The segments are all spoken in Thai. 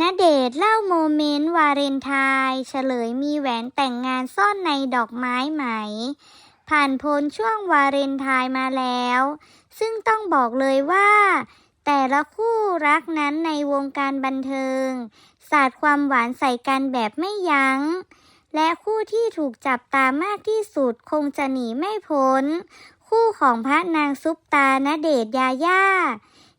ณเดชเล่าโมเมนต์วาเลนไทน์เฉลยมีแหวนแต่งงานซ่อนในดอกไม้ไหม ผ่านพ้นช่วงวาเลนไทน์มาแล้ว ซึ่งต้องบอกเลยว่า แต่ละคู่รักนั้นในวงการบันเทิง สาดความหวานใส่กันแบบไม่ยัง้ง และคู่ที่ถูกจับตามากที่สุดคงจะหนีไม่พ้น คู่ของพระนางซุปตาณเดชยาย่า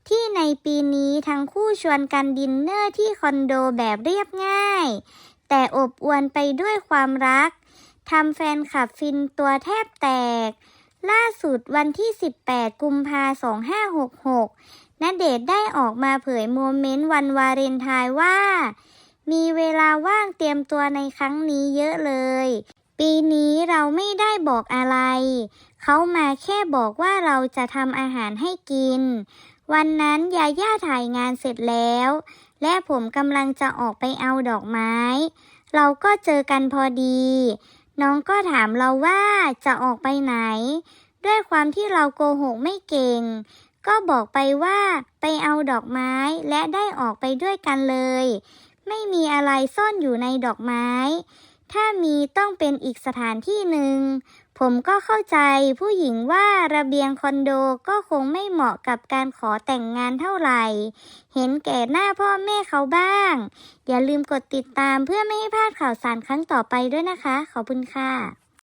ที่ในปีนี้ทั้งคู่ชวนกันดินเนอร์ที่คอนโดแบบเรียบง่าย แต่อบอวลไปด้วยความรักทำแฟนคลับฟินตัวแทบแตก ล่าสุดวันที่ 18 กุมภา2566ณเดชได้ออกมาเผยโมเมนต์วันวาเลนไทน์ว่า มีเวลาว่างเตรียมตัวในครั้งนี้เยอะเลย ปีนี้เราไม่ได้บอกอะไร เขามาแค่บอกว่าเราจะทำอาหารให้กิน วันนั้นยาย่าถ่ายงานเสร็จแล้ว และผมกำลังจะออกไปเอาดอกไม้ เราก็เจอกันพอดี น้องก็ถามเราว่าจะออกไปไหน ด้วยความที่เราโกหกไม่เก่ง ก็บอกไปว่าไปเอาดอกไม้และได้ออกไปด้วยกันเลย ไม่มีอะไรซ่อนอยู่ในดอกไม้ ถ้ามีต้องเป็นอีกสถานที่หนึ่ง ผมก็เข้าใจผู้หญิงว่าระเบียงคอนโดก็คงไม่เหมาะกับการขอแต่งงานเท่าไหร่ เห็นแก่หน้าพ่อแม่เขาบ้าง อย่าลืมกดติดตามเพื่อไม่ให้พลาดข่าวสารครั้งต่อไปด้วยนะคะ ขอบคุณค่ะ